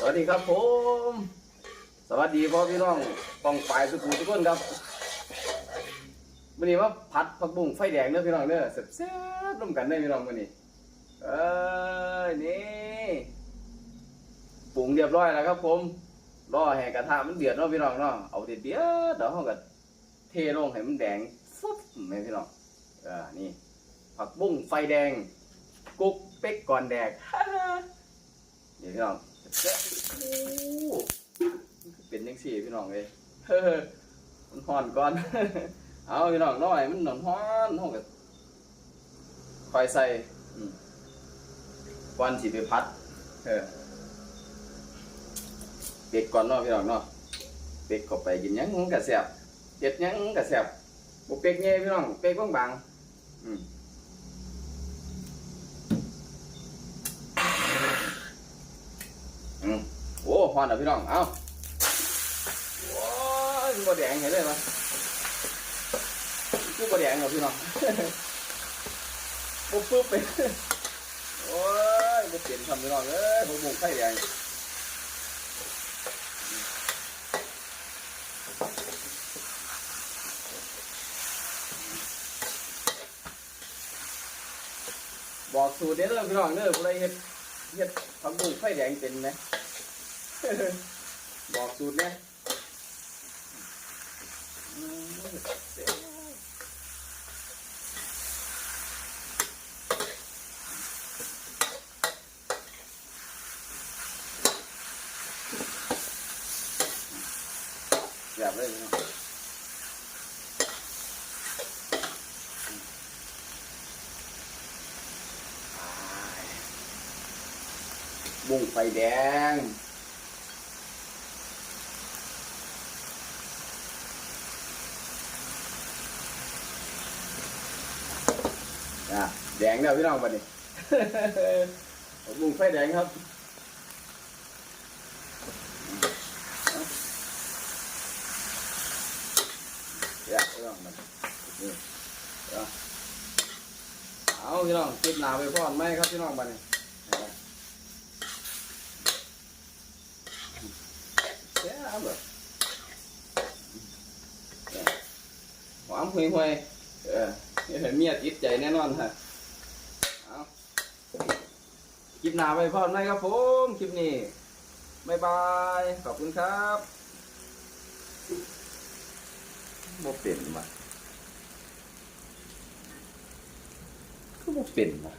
สวัสดีครับผม สวัสดีพ่อพี่น้องปองปลายสุขุมทุกคนครับวันนี้ว่าผัดผักบุ้งไฟแดงเด้อพี่น้องเด้อแซ่บๆร่วมกันได้พี่น้องวันนี้ เอ้ยนี่ปรุงเรียบร้อยแล้วครับ ผมรอให้กระทะมันเดือดเนาะพี่น้องเนาะเอาเดือดเดือดเดี๋ยวเราก็เทลงให้มันแดงฟุ๊บแม่พี่น้องเออนี่ผักบุ้งไฟแดง กุ๊กเป๊กก่อนแดกเดี๋ยวพี่น้อง เจ๊โอ้เป็นยังสี่พี่น้องเลยมันห่อนก่อน เอาพี่น้องน้อยมันหนอนฮ้อนห้องกับคอยใส่อืมก่อนสิไปพัดเออเป็กก่อนเนาะพี่น้องเนาะเป็กเข้าไปกินยังมันกะแสบเจ็ดยังมันกะแสบบุเป็กเงี้ยพี่น้องเป็กบางๆอืมอืม โอ้ฮอนอะพี่น้อง เอ้าโอ้ยมันบ่แดงเห็นเลยปะกูบ่แดงเหรอพี่น้องปุ๊บปุ๊บไปโอ้ยบ่เปลี่ยนทำพี่น้องเอ้ยผมบุกไฟแดงบอกสูตรเด้อเด้อพี่น้องเด้อผู้ใดเฮ็ดเฮ็ดผักบุ้งไฟแดงเป็นไหม บอกสูตรนี่ยอืมเสร็จแบเลยน้องบุ้งไฟแดง อะแดงแล้วพี่น้องบัดนี้บุ้งไฟแดงครับเดี๋ยวพี่น้องบัดนี้นี่เอาพี่น้องติดหนาไปพ่อนไหมครับพี่น้องบัดนี้เสียเอาแบบหอมห่วยๆเออ เมียติดใจแน่นอนฮะเอาคลิปหน้าไปพร้อมไหมครับผมคลิปนี้บายบาย ขอบคุณครับบ่เป็นมาคือบ่เป็นมา